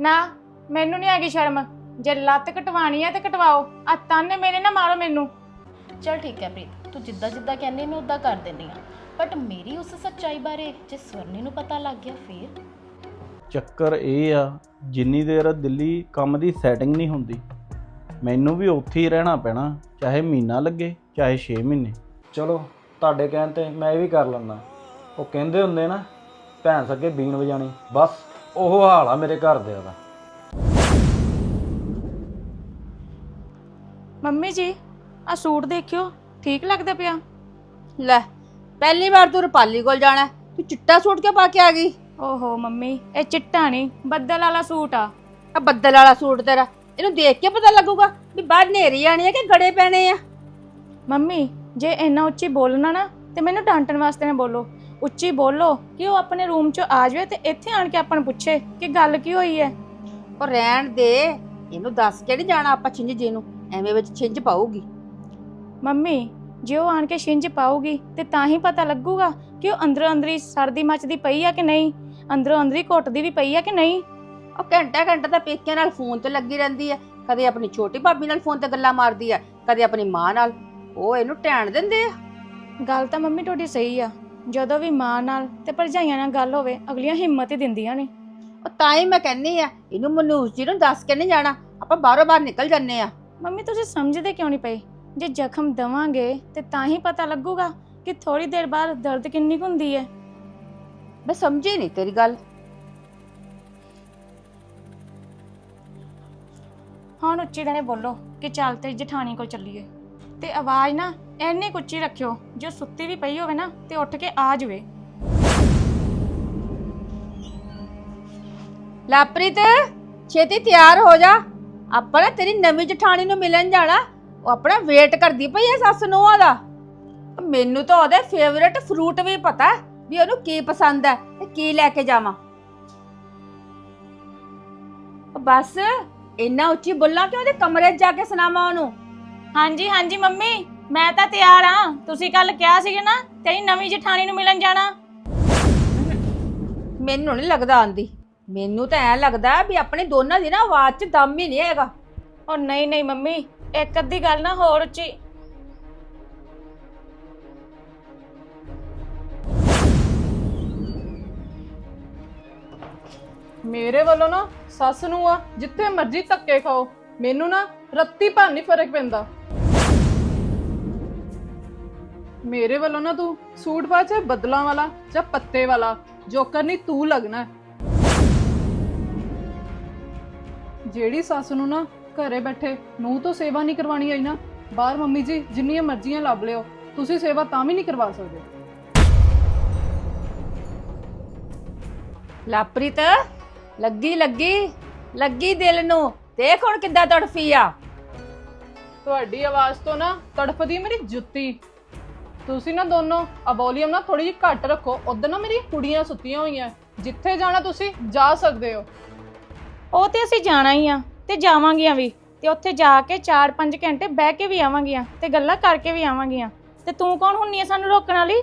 ਨਾ ਮੈਨੂੰ ਨਹੀਂ ਆਗੀ ਸ਼ਰਮ। ਜੇ ਲੱਤ ਕਟਵਾਣੀ ਹੈ ਤੇ ਕਟਵਾਓ। ਆ ਤਾਨੇ ਮੇਰੇ ਨਾ ਮਾਰੋ ਮੈਨੂੰ। ਚਲ ਠੀਕ ਹੈ ਪ੍ਰੀਤ ਤੂੰ ਜਿੱਦਾਂ ਜਿੱਦਾਂ ਕਹਿੰਦੀ ਮੈਂ ਉਦਾਂ ਕਰ ਦਿੰਦੀ ਆ। ਬਟ ਮੇਰੀ ਉਸ ਸੱਚਾਈ ਬਾਰੇ ਜੇ ਸਵਰਨੀ ਨੂੰ ਪਤਾ ਲੱਗ ਗਿਆ ਫੇਰ? ਚੱਕਰ ਇਹ ਆ ਜਿੰਨੀ ਦੇਰ ਦਿੱਲੀ ਕੰਮ ਦੀ ਸੈਟਿੰਗ ਨਹੀਂ ਹੁੰਦੀ ਮੈਨੂੰ ਵੀ ਉੱਥੇ ਹੀ ਰਹਿਣਾ ਪੈਣਾ ਚਾਹੇ ਮਹੀਨਾ ਲੱਗੇ ਚਾਹੇ 6 ਮਹੀਨੇ। ਚਲੋ ਤੁਹਾਡੇ ਕਹਿਣ ਤੇ ਮੈਂ ਇਹ ਵੀ ਕਰ ਲੈਂਦਾ। ਉਹ ਕਹਿੰਦੇ ਹੁੰਦੇ ਨਾ ਭੈਣ ਸੱਗੇ ਬੀਣ ਵਜਾਣੀ ਬਸ। ਉਹ ਹਾਲ ਆ ਮੇਰੇ ਘਰ ਦੇ। ਦਾ ਮੰਮੀ ਜੀ ਆ ਸੂਟ ਦੇਖਿਓ ਠੀਕ ਲੱਗਦਾ ਪਿਆ? ਲੈ ਪਹਿਲੀ ਵਾਰ ਤੂੰ ਰੁਪਾਲੀ ਕੋਲ ਜਾਣਾ ਹੈ। ਤੂੰ ਚਿੱਟਾ ਸੂਟ ਕਿਉਂ ਪਾ ਕੇ ਆ ਗਈ? ਓਹੋ ਮੰਮੀ ਇਹ ਚਿੱਟਾ ਨਹੀਂ ਬੱਦਲ ਵਾਲਾ ਸੂਟ ਆ। ਆ ਬੱਦਲ ਵਾਲਾ ਸੂਟ ਤੇਰਾ ਇਹਨੂੰ ਦੇਖ ਕੇ ਪਤਾ ਲੱਗੂਗਾ ਵੀ ਬਾਹਰ ਨੇਰੀ ਆਣੀ ਹੈ ਕਿ ਗੜੇ ਪੈਣੇ ਆ। ਮੰਮੀ ਜੇ ਇੰਨਾ ਉੱਚੀ ਬੋਲਣਾ ਨਾ ਤੇ ਮੈਨੂੰ ਡਾਂਟਣ ਵਾਸਤੇ ਨਾ ਬੋਲੋ। ਉੱਚੀ ਬੋਲੋ ਕਿ ਉਹ ਆਪਣੇ ਰੂਮ 'ਚ ਆ ਜਾਵੇ ਤੇ ਇੱਥੇ ਆਣ ਕੇ ਆਪਾਂ ਨੂੰ ਪੁੱਛੇ ਕਿ ਗੱਲ ਕੀ ਹੋਈ ਹੈ। ਉਹ ਰਹਿਣ ਦੇ ਇਹਨੂੰ ਦੱਸ ਕੇ ਨਹੀਂ ਜਾਣਾ ਆਪਾਂ ਛਿੰਝ ਜੀ ਨੂੰ ਐਵੇਂ ਵਿੱਚ ਛਿੰਝ ਪਾਊਗੀ। ਮੰਮੀ ਜੇ ਉਹ ਆਣ ਕੇ ਛਿੰਝ ਪਾਊਗੀ ਤੇ ਤਾਂ ਹੀ ਪਤਾ ਲੱਗੂਗਾ ਕਿ ਉਹ ਅੰਦਰੋਂ ਅੰਦਰੀ ਸਰਦੀ ਮੱਚਦੀ ਪਈ ਆ ਕਿ ਨਹੀਂ ਅੰਦਰੋਂ ਅੰਦਰੀ ਘੁੱਟਦੀ ਵੀ ਪਈ ਆ ਕਿ ਨਹੀਂ। ਉਹ ਘੰਟਾ ਘੰਟਾ ਤਾਂ ਪੇਕਿਆਂ ਨਾਲ ਫੋਨ ਤੇ ਲੱਗੀ ਰਹਿੰਦੀ ਹੈ ਕਦੇ ਆਪਣੀ ਛੋਟੀ ਭਾਬੀ ਨਾਲ ਫੋਨ ਤੇ ਗੱਲਾਂ ਮਾਰਦੀ ਹੈ ਕਦੇ ਆਪਣੀ ਮਾਂ ਨਾਲ ਉਹ ਇਹਨੂੰ ਟੈਣ ਦਿੰਦੇ ਆ। ਗੱਲ ਤਾਂ ਮੰਮੀ ਤੁਹਾਡੀ ਸਹੀ ਆ ਜਦੋਂ ਵੀ ਮਾਂ ਨਾਲ ਤੇ ਭਰਜਾਈਆਂ ਨਾਲ ਗੱਲ ਹੋਵੇ ਅਗਲੀਆਂ ਹਿੰਮਤ ਹੀ ਦਿੰਦੀਆਂ ਨੇ। ਉਹ ਤਾਂ ਹੀ ਮੈਂ ਕਹਿੰਨੀ ਆ ਇਹਨੂੰ ਮਨੂਸ ਜੀ ਨੂੰ ਦੱਸ ਕੇ ਨਹੀਂ ਜਾਣਾ ਆਪਾਂ ਬਾਹਰੋਂ ਬਾਹਰ ਨਿਕਲ ਜੰਨੇ ਆ। ਮੰਮੀ ਤੁਸੀਂ ਸਮਝਦੇ ਕਿਉਂ ਨਹੀਂ ਪਏ? ਜੇ ਜ਼ਖਮ ਦਵਾਂਗੇ ਤੇ ਤਾਂ ਹੀ ਪਤਾ ਲੱਗੂਗਾ ਕਿ ਥੋੜੀ ਦੇਰ ਬਾਅਦ ਦਰਦ ਕਿੰਨੀ ਕੁ ਹੁੰਦੀ ਹੈ। ਮੈਂ ਸਮਝੀ ਨਹੀਂ ਤੇਰੀ ਗੱਲ। ਹੁਣ ਉੱਚੀ ਦਨੇ ਬੋਲੋ ਕਿ ਚੱਲ ਤੇ ਜਠਾਣੀ ਕੋਲ ਚੱਲੀਏ। ਤੇ ਆਵਾਜ਼ ਨਾ ਐਨੀ ਕੁ ਉੱਚੀ ਰੱਖਿਓ ਜੋ ਸੁੱਤੀ ਵੀ ਪਈ ਹੋਵੇ ਨਾ ਤੇ ਉੱਠ ਕੇ ਆ ਜਾਵੇ। ਲਾਪ੍ਰੀਤ ਛੇਤੀ ਤਿਆਰ ਹੋ ਜਾ। ਆਪਾਂ ਨਾ ਤੇਰੀ ਨਵੀਂ ਜਠਾਣੀ ਨੂੰ ਮਿਲਣ ਜਾਣਾ ਉਹ ਆਪਣਾ ਵੇਟ ਕਰਦੀ ਪਈ ਐ ਸੱਸ ਨੂੰਹਾਂ ਦਾ। ਮੈਨੂੰ ਤਾਂ ਉਹਦੇ ਫੇਵਰੇਟ ਫਰੂਟ ਵੀ ਪਤਾ ਹੈ ਵੀ ਉਹਨੂੰ ਕੀ ਪਸੰਦ ਹੈ ਤੇ ਕੀ ਲੈ ਕੇ ਜਾਵਾਂ। ਬਸ ਇੰਨਾ ਉੱਚੀ ਬੋਲਾਂ ਕਿ ਉਹਦੇ ਕਮਰੇ 'ਚ ਜਾ ਕੇ ਸੁਣਾਵਾਂ ਉਹਨੂੰ? ਹਾਂਜੀ ਹਾਂਜੀ ਮੰਮੀ। ਮੈਂ ਤਾਂ ਤਿਆਰ ਆ। ਤੁਸੀਂ ਕੱਲ ਕਿਹਾ ਸੀਗਾ ਨਾ ਤੇਰੀ ਨਵੀਂ ਜਠਾਣੀ ਨੂੰ ਮਿਲਣ ਜਾਣਾ। ਮੈਨੂੰ ਨਹੀਂ ਲੱਗਦਾ ਆਂਦੀ। ਮੈਨੂੰ ਤਾਂ ਐ ਲੱਗਦਾ ਵੀ ਆਪਣੇ ਦੋਨਾਂ ਦੀ ਨਾ ਆਵਾਜ਼ 'ਚ ਦਮ ਹੀ ਨਹੀਂ ਹੈਗਾ। ਉਹ ਨਹੀਂ ਨਹੀਂ ਮੰਮੀ ਇੱਕ ਅੱਧੀ ਗੱਲ ਨਾ ਹੋਰ ਉੱਚੀ। ਮੇਰੇ ਵੱਲੋਂ ਨਾ ਸੱਸ ਨੂੰ ਆ ਜਿੱਥੇ ਮਰਜ਼ੀ ਧੱਕੇ ਖਾਓ। ਮੈਨੂੰ ਨਾ ਰੱਤੀ ਭਰ ਨਹੀਂ ਫ਼ਰਕ ਪੈਂਦਾ। ਮੇਰੇ ਵੱਲੋਂ ਨਾ ਤੂੰ ਸੂਟ ਪਾ ਚਾਹੇ ਬਦਲਾਂ ਵਾਲਾ ਜਾਂ ਪੱਤੇ ਵਾਲਾ ਜੋਕਰ ਨਹੀਂ ਤੂੰ ਲੱਗਣਾ। ਹੈ। ਜਿਹੜੀ ਸੱਸ ਨੂੰ ਨਾ ਘਰੇ ਬੈਠੇ ਨੂੰ ਤੋਂ ਸੇਵਾ ਨਹੀਂ ਕਰਵਾਣੀ ਆਈ ਨਾ ਬਾਹਰ ਮੰਮੀ ਜੀ ਜਿੰਨੀਆਂ ਮਰਜ਼ੀਆਂ ਲੱਭ ਲਿਓ ਤੁਸੀਂ ਸੇਵਾ ਤਾਂ ਵੀ ਨਹੀਂ ਕਰਵਾ ਸਕਦੇ। ਲਾਪ੍ਰੀਤ ਲੱਗੀ ਲੱਗੀ ਲੱਗੀ ਦਿਲ ਨੂੰ ਦੇਖ ਹੁਣ ਕਿੱਦਾਂ ਤੜਫੀ ਆ। ਤੁਹਾਡੀ ਆਵਾਜ਼ ਤੋਂ ਨਾ ਤੜਫਦੀ ਮੇਰੀ ਜੁੱਤੀ। ਤੁਸੀਂ ਨਾ ਦੋਨੋਂ ਆ ਵੋਲੀਅਮ ਨਾ ਥੋੜੀ ਜਿਹੀ ਘੱਟ ਰੱਖੋ। ਉਧਰ ਨਾ ਮੇਰੀ ਕੁੜੀਆਂ ਸੁੱਤੀਆਂ ਹੋਈਆਂ। ਜਿੱਥੇ ਜਾਣਾ ਤੁਸੀਂ ਜਾ ਸਕਦੇ ਹੋ। ਉਹ ਤੇ ਅਸੀਂ ਜਾਣਾ ਹੀ ਆ ਤੇ ਜਾਵਾਂਗੀਆਂ ਵੀ। ਤੇ ਉੱਥੇ ਜਾ ਕੇ 4-5 ਘੰਟੇ ਬਹਿ ਕੇ ਵੀ ਆਵਾਂਗੀਆਂ ਤੇ ਗੱਲਾਂ ਕਰਕੇ ਵੀ ਆਵਾਂਗੀਆਂ। ਤੇ ਤੂੰ ਕੌਣ ਹੁੰਨੀ ਆ ਸਾਨੂੰ ਰੋਕਣ ਵਾਲੀ?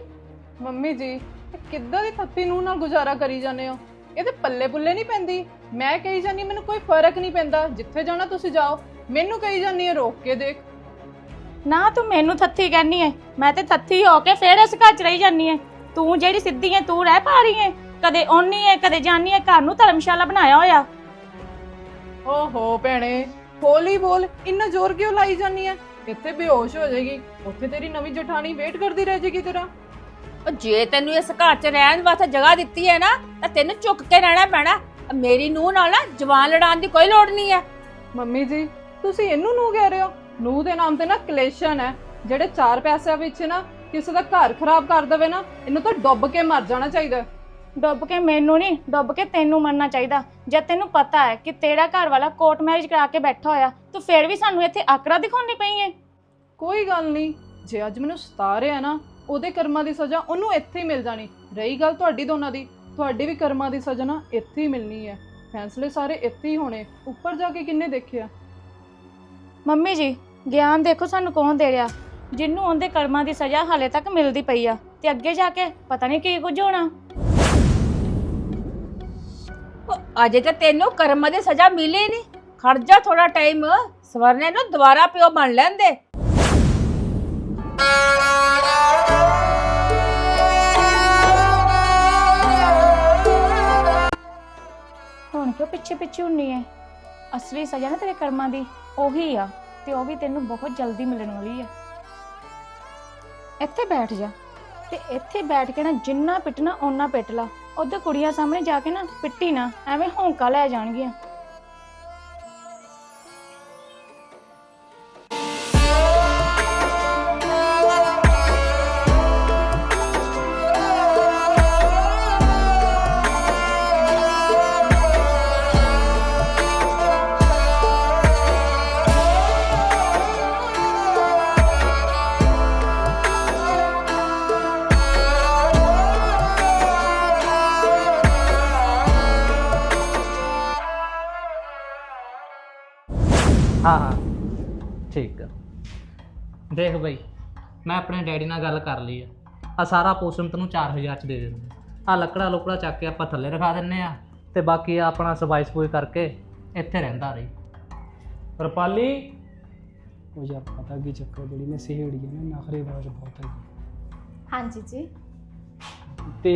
ਮੰਮੀ ਜੀ ਇਹ ਕਿੱਦਾਂ ਦੀ ਥੱਤੀ ਨੂੰ ਨਾਲ ਗੁਜ਼ਾਰਾ ਕਰੀ ਜਾਂਦੇ ਹੋ? ਇਹ ਤੇ ਪੱਲੇ ਪੁੱਲੇ ਨਹੀਂ ਪੈਂਦੀ। ਮੈਂ ਕਹੀ ਜਾਂਦੀ ਮੈਨੂੰ ਕੋਈ ਫ਼ਰਕ ਨਹੀਂ ਪੈਂਦਾ। ਜਿੱਥੇ ਜਾਣਾ ਤੁਸੀਂ ਜਾਓ। ਮੈਨੂੰ ਕਹੀ ਜਾਂਦੀ ਹੈ ਰੋਕ ਕੇ ਦੇਖ। ਨਾ ਤੂੰ ਮੈਨੂੰ ਥੱਥੀ ਕਹਿਨੀ ਐ। ਮੈਂ ਤੇ ਥੱਥੀ ਹੋ ਕੇ ਫੇਰ ਇਸ ਘਰ ਚ ਰਹੀ ਜਾਨੀ ਐ। ਤੂੰ ਜਿਹੜੀ ਸਿੱਧੀ ਐ ਤੂੰ ਰਹਿ ਪਾ ਰਹੀ ਐ। ਕਦੇ ਓਨੀ ਐ ਕਦੇ ਜਾਨੀ ਐ ਘਰ ਨੂੰ ਧਰਮਸ਼ਾਲਾ ਬਣਾਇਆ ਹੋਇਆ। ਓਹੋ ਭੈਣੇ ਹੌਲੀ ਬੋਲ ਇੰਨਾ ਜ਼ੋਰ ਕਿਉਂ ਲਾਈ ਜਾਂਦੀ ਹੈ ਇੱਥੇ ਬੇਹੋਸ਼ ਹੋ ਜਾਏਗੀ। ਉੱਥੇ ਤੇਰੀ ਨਵੀਂ ਜਠਾਣੀ ਵੇਟ ਕਰਦੀ ਰਹਿ ਜਾਏਗੀ ਤੇਰਾ। ਉਹ ਜੇ ਤੈਨੂੰ ਇਸ ਘਰ 'ਚ ਰਹਿਣ ਵਾਸਤੇ ਜਗ੍ਹਾ ਦਿੱਤੀ ਹੈ ਨਾ ਤਾਂ ਤੈਨੂੰ ਝੁੱਕ ਕੇ ਰਹਿਣਾ ਪੈਣਾ। ਮੇਰੀ ਨੂੰਹ ਨਾਲ ਨਾ ਜਵਾਨ ਲੜਾਉਣ ਦੀ ਕੋਈ ਲੋੜ ਨਹੀਂ ਹੈ ਮੰਮੀ ਜੀ ਤੁਸੀਂ ਇਹਨੂੰ ਨੂੰ ਕਹਿ ਰਹੇ ਹੋ? ਨੂੰ ਦੇ ਨਾਮ ਤੇ ਨਾ ਕਲੇਸ਼ਨ ਹੈ ਜਿਹੜੇ ਚਾਰ ਪੈਸਿਆਂ ਵਿੱਚ ਨਾ ਕਿਸੇ ਦਾ ਘਰ ਖਰਾਬ ਕਰ ਦੇਵੇ ਨਾ ਇਹਨੂੰ ਤਾਂ ਡੁੱਬ ਕੇ ਮਰ ਜਾਣਾ ਚਾਹੀਦਾ। ਹੈ। ਡੁੱਬ ਕੇ ਮੈਨੂੰ ਨਹੀਂ ਡੁੱਬ ਕੇ ਤੈਨੂੰ ਮਰਨਾ ਚਾਹੀਦਾ। ਜਦ ਤੈਨੂੰ ਪਤਾ ਹੈ ਕਿ ਤੇਰਾ ਘਰ ਵਾਲਾ ਕੋਰਟ ਮੈਰਿਜ ਕਰਾ ਕੇ ਬੈਠਾ ਹੋਇਆ ਤੂੰ ਫੇਰ ਵੀ ਸਾਨੂੰ ਇੱਥੇ ਆਕਰਾ ਦਿਖਾਉਣੀ ਪਈ ਐ ਕੋਈ ਗੱਲ ਨਹੀਂ ਜੇ ਅੱਜ ਮੈਨੂੰ ਸਤਾ ਰਿਹਾ ਨਾ ਉਹਦੇ ਕਰਮਾਂ ਦੀ ਸਜ਼ਾ ਉਹਨੂੰ ਇੱਥੇ ਹੀ ਮਿਲ ਜਾਣੀ। ਰਹੀ ਗੱਲ ਤੁਹਾਡੀ ਦੋਨਾਂ ਦੀ ਤੁਹਾਡੀ ਵੀ ਕਰਮਾਂ ਦੀ ਸਜ਼ਾ ਨਾ ਇੱਥੇ ਹੀ ਮਿਲਣੀ ਹੈ। ਫੈਸਲੇ ਸਾਰੇ ਇੱਥੇ ਹੀ ਹੋਣੇ ਉੱਪਰ ਜਾ ਕੇ ਕਿੰਨੇ ਦੇਖਿਆ ਮੰਮੀ ਜੀ ਗਿਆਨ ਦੇਖੋ ਸਾਨੂੰ ਕੌਣ ਦੇ ਰਿਹਾ। ਜਿੰਨੂੰ ਉਹਦੇ ਕਰਮਾਂ ਦੀ ਸਜ਼ਾ ਹਾਲੇ ਤੱਕ ਮਿਲਦੀ ਪਈ ਆ ਤੇ ਅੱਗੇ ਜਾ ਕੇ ਪਤਾ ਨਹੀਂ ਕੀ ਕੁਝ ਹੋਣਾ। ਉਹ ਅਜੇ ਤੇ ਤੈਨੂੰ ਕਰਮ ਦੀ ਸਜ਼ਾ ਮਿਲੀ ਨਹੀਂ। ਖੜ ਜਾ ਥੋੜਾ ਟਾਈਮ ਸਵਰਨੇ ਨੂੰ ਦੁਬਾਰਾ ਪਿਓ ਬਣ ਲੈਂਦੇ। ਹੁਣ ਕਿਉਂ ਪਿੱਛੇ ਪਿੱਛੇ ਹੁੰਨੀ ਐ? ਅਸਲੀ ਸਜ਼ਾ ਨਾ ਤੇਰੇ ਕਰਮਾਂ ਦੀ। ਉਹੀ ਆ ਤੇ ਉਹ ਵੀ ਤੈਨੂੰ ਬਹੁਤ ਜਲਦੀ ਮਿਲਣ ਵਾਲੀ ਆ। ਇੱਥੇ ਬੈਠ ਜਾ ਤੇ ਇੱਥੇ ਬੈਠ ਕੇ ਨਾ ਜਿੰਨਾ ਪਿੱਟਣਾ ਓਨਾ ਪਿੱਟ ਲਾ। ਉਧਰ ਕੁੜੀਆਂ ਸਾਹਮਣੇ ਜਾ ਕੇ ਨਾ ਪਿੱਟੀ ਨਾ, ਐਵੇਂ ਹੌਂਕਾ ਲੈ ਜਾਣਗੀਆਂ। ਦੇਖ ਬਈ ਮੈਂ ਆਪਣੇ ਡੈਡੀ ਨਾਲ ਗੱਲ ਕਰ ਲਈ ਆ। ਆ ਸਾਰਾ ਪੋਸ਼ਣ ਤੈਨੂੰ 4000 ਚ ਦੇ ਦਿੰਦੇ ਆ। ਲੱਕੜਾ ਲੁਕੜਾ ਚੱਕ ਕੇ ਆਪਾਂ ਥੱਲੇ ਰਖਾ ਦਿੰਨੇ ਆ ਤੇ ਬਾਕੀ ਆ ਆਪਣਾ ਸਫ਼ਾਈ ਸਫੂਈ ਕਰਕੇ ਇੱਥੇ ਰਹਿੰਦਾ ਰਹੀ। ਰਪਾਲੀ? ਉਹ ਯਾਰ ਪਤਾ ਕੀ ਚੱਕਰ ਜਿਹੜੀ ਨੇ ਸਹੇੜੀ ਹੈ ਨਾ ਨਖਰੇਬਾਜ਼ ਬਹੁਤ ਹੈ ਹਾਂਜੀ ਜੀ। ਤੇ